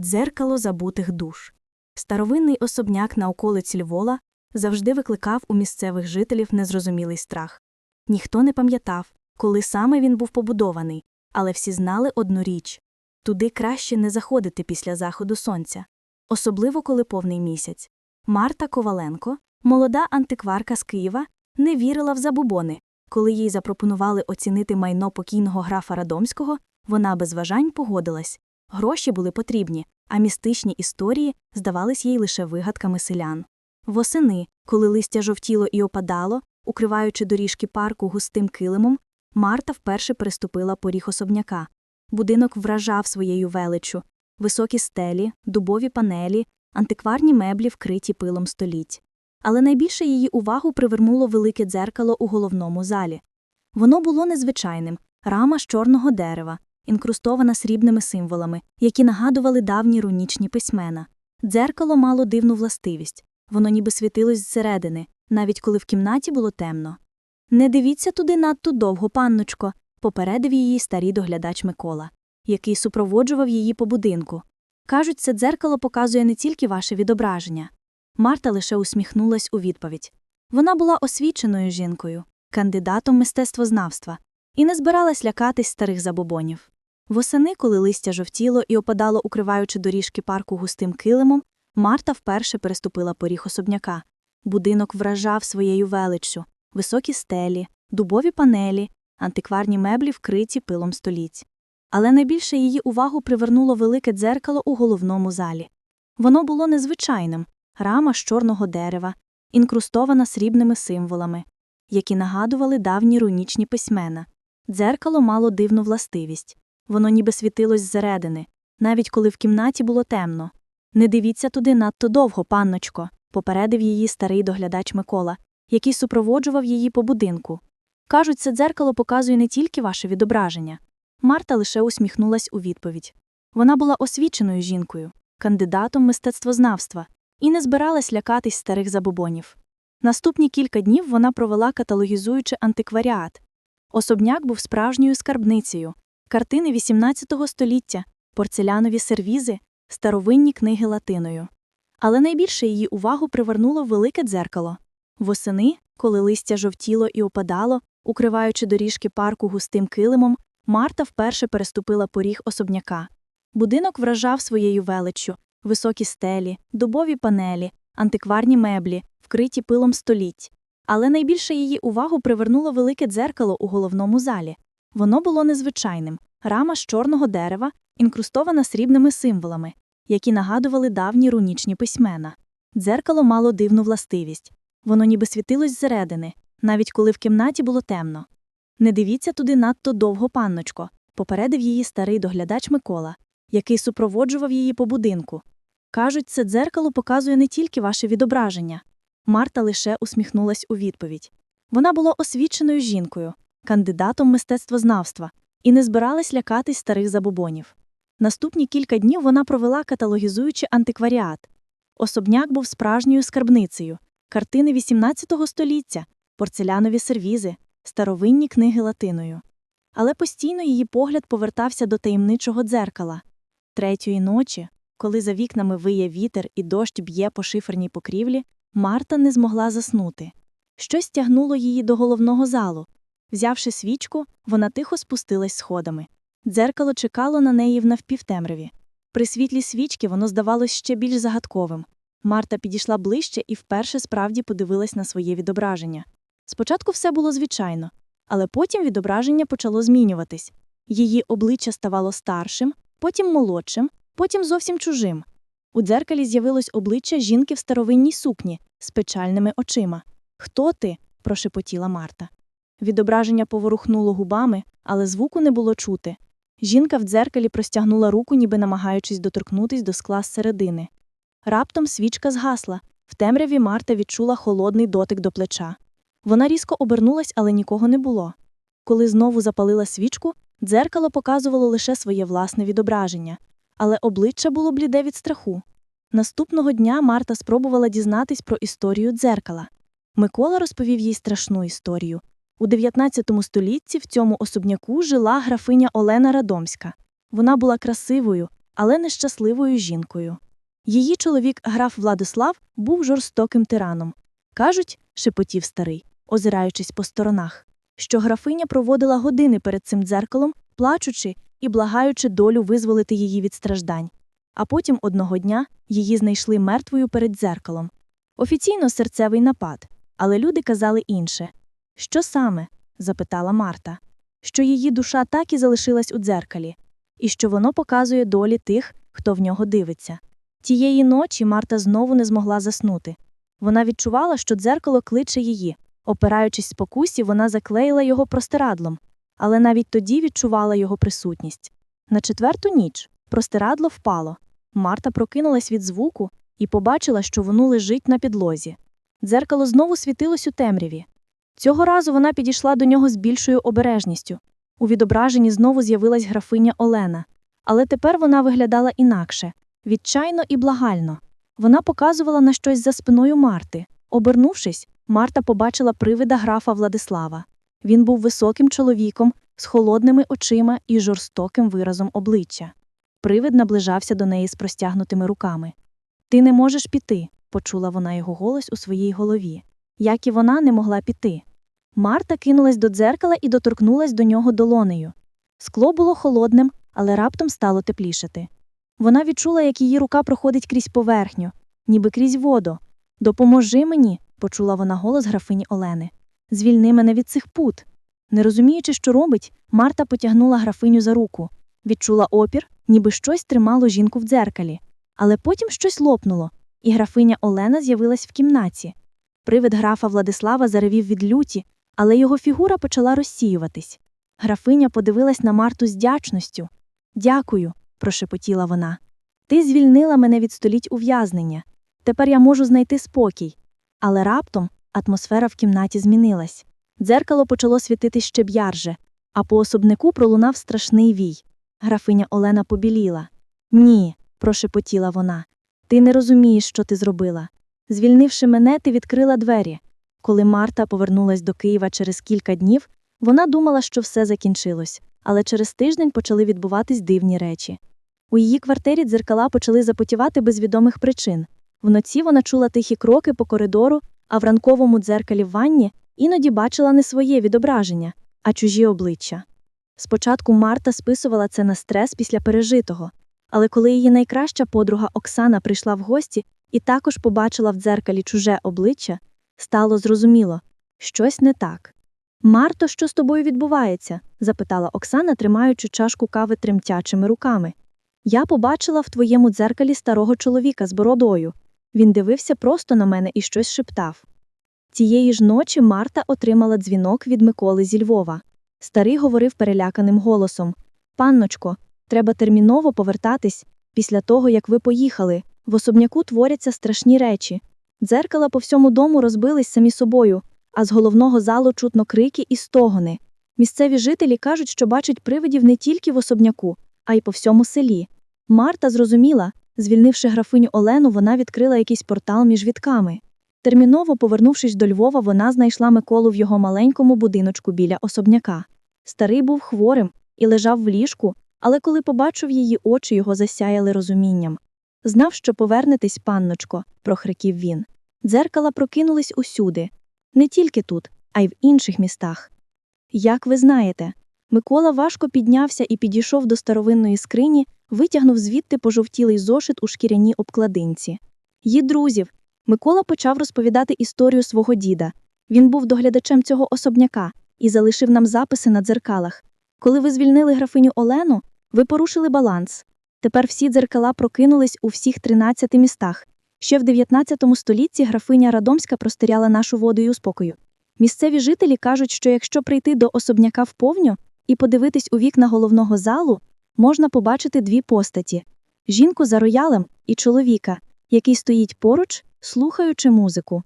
Дзеркало забутих душ. Старовинний особняк на околиці Львола завжди викликав у місцевих жителів незрозумілий страх. Ніхто не пам'ятав, коли саме він був побудований, але всі знали одну річ туди краще не заходити після заходу сонця, особливо коли повний місяць. Марта Коваленко, молода антикварка з Києва, не вірила в забубони. Коли їй запропонували оцінити майно покійного графа Радомського, вона без вважань погодилась. Гроші були потрібні, а містичні історії здавались їй лише вигадками селян. Восени, коли листя жовтіло і опадало, укриваючи доріжки парку густим килимом, Марта вперше переступила поріг особняка. Будинок вражав своєю величчю високі стелі, дубові панелі, антикварні меблі, вкриті пилом століть. Але найбільше її увагу привернуло велике дзеркало у головному залі. Воно було незвичайним рама з чорного дерева, інкрустована срібними символами, які нагадували давні рунічні письмена. Дзеркало мало дивну властивість воно ніби світилось зсередини, навіть коли в кімнаті було темно. Не дивіться туди надто довго, панночко, попередив її старий доглядач Микола, який супроводжував її по будинку. Кажуть, це дзеркало показує не тільки ваше відображення. Марта лише усміхнулась у відповідь. Вона була освіченою жінкою, кандидатом мистецтвознавства, і не збиралась лякатись старих забобонів. Восени, коли листя жовтіло і опадало, укриваючи доріжки парку густим килимом, Марта вперше переступила поріг особняка. Будинок вражав своєю величчю, високі стелі, дубові панелі, антикварні меблі вкриті пилом століть. Але найбільше її увагу привернуло велике дзеркало у головному залі. Воно було незвичайним рама з чорного дерева, інкрустована срібними символами, які нагадували давні рунічні письмена. Дзеркало мало дивну властивість воно ніби світилось зсередини, навіть коли в кімнаті було темно. Не дивіться туди надто довго, панночко, попередив її старий доглядач Микола, який супроводжував її по будинку. Кажуть, це дзеркало показує не тільки ваше відображення. Марта лише усміхнулась у відповідь. Вона була освіченою жінкою, кандидатом мистецтвознавства, і не збиралась лякатись старих забобонів. Наступні кілька днів вона провела каталогізуючи антикваріат. Особняк був справжньою скарбницею, картини XVIII століття, порцелянові сервізи, старовинні книги латиною. Але найбільше її увагу привернуло велике дзеркало. Восени, коли листя жовтіло і опадало, укриваючи доріжки парку густим килимом, Марта вперше переступила поріг особняка. Будинок вражав своєю величчю, високі стелі, дубові панелі, антикварні меблі, вкриті пилом століть. Але найбільше її увагу привернуло велике дзеркало у головному залі. Воно було незвичайним рама з чорного дерева, інкрустована срібними символами, які нагадували давні рунічні письмена. Дзеркало мало дивну властивість воно ніби світилось зсередини, навіть коли в кімнаті було темно. Не дивіться туди надто довго, панночко, попередив її старий доглядач Микола, який супроводжував її по будинку. Кажуть, це дзеркало показує не тільки ваше відображення. Марта лише усміхнулась у відповідь. Вона була освіченою жінкою, кандидатом мистецтвознавства, і не збиралась лякатись старих забобонів. Наступні кілька днів вона провела каталогізуючи антикваріат. Особняк був справжньою скарбницею, картини XVIII століття, порцелянові сервізи, старовинні книги латиною. Але постійно її погляд повертався до таємничого дзеркала. Третьої ночі, коли за вікнами виє вітер і дощ б'є по шиферній покрівлі, Марта не змогла заснути. Щось тягнуло її до головного залу. Взявши свічку, вона тихо спустилась сходами. Дзеркало чекало на неї в навпівтемряві. При світлі свічки воно здавалось ще більш загадковим. Марта підійшла ближче і вперше справді подивилась на своє відображення. Спочатку все було звичайно, але потім відображення почало змінюватись. Її обличчя ставало старшим, потім молодшим, потім зовсім чужим. У дзеркалі з'явилось обличчя жінки в старовинній сукні з печальними очима. Хто ти? прошепотіла Марта. Відображення поворухнуло губами, але звуку не було чути. Жінка в дзеркалі простягнула руку, ніби намагаючись доторкнутись до скла зсередини. Раптом свічка згасла. В темряві Марта відчула холодний дотик до плеча. Вона різко обернулась, але нікого не було. Коли знову запалила свічку, дзеркало показувало лише своє власне відображення, але обличчя було бліде від страху. Наступного дня Марта спробувала дізнатись про історію дзеркала. Микола розповів їй страшну історію. У 19 столітті в цьому особняку жила графиня Олена Радомська. Вона була красивою, але нещасливою жінкою. Її чоловік граф Владислав був жорстоким тираном. Кажуть, шепотів старий, озираючись по сторонах, що графиня проводила години перед цим дзеркалом, плачучи і благаючи долю визволити її від страждань. А потім одного дня її знайшли мертвою перед дзеркалом. Офіційно серцевий напад, але люди казали інше. Що саме? запитала Марта. Що її душа так і залишилась у дзеркалі, і що воно показує долі тих, хто в нього дивиться. Тієї ночі Марта знову не змогла заснути. Вона відчувала, що дзеркало кличе її. Опираючись спокусі, вона заклеїла його простирадлом, але навіть тоді відчувала його присутність. На четверту ніч простирадло впало. Марта прокинулась від звуку і побачила, що воно лежить на підлозі. Дзеркало знову світилось у темряві. Цього разу вона підійшла до нього з більшою обережністю. У відображенні знову з'явилась графиня Олена, але тепер вона виглядала інакше відчайно і благально. Вона показувала на щось за спиною Марти. Обернувшись, Марта побачила привида графа Владислава. Він був високим чоловіком з холодними очима і жорстоким виразом обличчя. Привид наближався до неї з простягнутими руками. Ти не можеш піти, почула вона його голос у своїй голові. Як і вона не могла піти. Марта кинулась до дзеркала і доторкнулась до нього долонею. Скло було холодним, але раптом стало теплішати. Вона відчула, як її рука проходить крізь поверхню, ніби крізь воду. Допоможи мені, почула вона голос графині Олени. Звільни мене від цих пут. Не розуміючи, що робить, Марта потягнула графиню за руку, відчула опір, ніби щось тримало жінку в дзеркалі. Але потім щось лопнуло, і графиня Олена з'явилась в кімнаті. Привид графа Владислава заревів від люті, але його фігура почала розсіюватись. Графиня подивилась на Марту з дячністю. Дякую, прошепотіла вона. Ти звільнила мене від століть ув'язнення. Тепер я можу знайти спокій. Але раптом атмосфера в кімнаті змінилась. Дзеркало почало світити ще б'ярже, а по особнику пролунав страшний вій. Графиня Олена побіліла. Ні, прошепотіла вона. Ти не розумієш, що ти зробила. Звільнивши мене, ти відкрила двері. Коли Марта повернулась до Києва через кілька днів, вона думала, що все закінчилось, але через тиждень почали відбуватись дивні речі. У її квартирі дзеркала почали запотівати без відомих причин. Вночі вона чула тихі кроки по коридору, а в ранковому дзеркалі в ванні іноді бачила не своє відображення, а чужі обличчя. Спочатку Марта списувала це на стрес після пережитого, але коли її найкраща подруга Оксана прийшла в гості і також побачила в дзеркалі чуже обличчя, стало зрозуміло щось не так. Марто, що з тобою відбувається? запитала Оксана, тримаючи чашку кави тремтячими руками. Я побачила в твоєму дзеркалі старого чоловіка з бородою. Він дивився просто на мене і щось шептав. Тієї ж ночі Марта отримала дзвінок від Миколи зі Львова. Старий говорив переляканим голосом Панночко, треба терміново повертатись. Після того, як ви поїхали, в особняку творяться страшні речі. Дзеркала по всьому дому розбились самі собою, а з головного залу чутно крики і стогони. Місцеві жителі кажуть, що бачать привидів не тільки в особняку, а й по всьому селі. Марта зрозуміла, звільнивши графиню Олену, вона відкрила якийсь портал між вітками. Терміново повернувшись до Львова, вона знайшла Миколу в його маленькому будиночку біля особняка. Старий був хворим і лежав в ліжку, але коли побачив її очі, його засяяли розумінням. Знав, що повернетесь, панночко, прохриків він. Дзеркала прокинулись усюди, не тільки тут, а й в інших містах. Як ви знаєте, Микола важко піднявся і підійшов до старовинної скрині, витягнув звідти пожовтілий зошит у шкіряній обкладинці. Її друзів. Микола почав розповідати історію свого діда. Він був доглядачем цього особняка і залишив нам записи на дзеркалах. Коли ви звільнили графиню Олену, ви порушили баланс. Тепер всі дзеркала прокинулись у всіх 13 містах. Ще в 19 столітті графиня Радомська простиряла нашу воду і у спокою. Місцеві жителі кажуть, що якщо прийти до особняка вповню і подивитись у вікна головного залу, можна побачити дві постаті жінку за роялем і чоловіка, який стоїть поруч, слухаючи музику.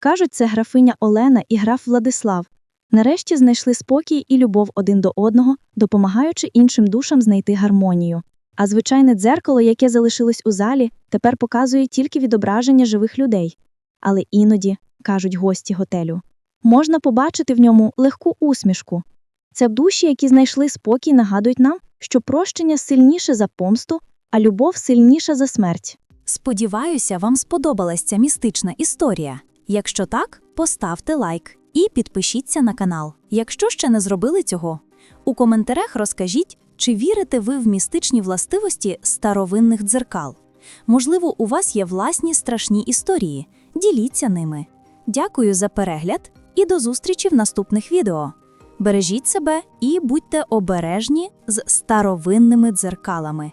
Кажуть, це графиня Олена і граф Владислав. Нарешті знайшли спокій і любов один до одного, допомагаючи іншим душам знайти гармонію. А звичайне дзеркало, яке залишилось у залі, тепер показує тільки відображення живих людей. Але іноді, кажуть гості готелю, можна побачити в ньому легку усмішку. Це душі, які знайшли спокій, нагадують нам, що прощення сильніше за помсту, а любов сильніша за смерть. Сподіваюся, вам сподобалась ця містична історія. Якщо так, поставте лайк і підпишіться на канал, якщо ще не зробили цього. У коментарях розкажіть, чи вірите ви в містичні властивості старовинних дзеркал. Можливо, у вас є власні страшні історії. Діліться ними. Дякую за перегляд і до зустрічі в наступних відео. Бережіть себе і будьте обережні з старовинними дзеркалами.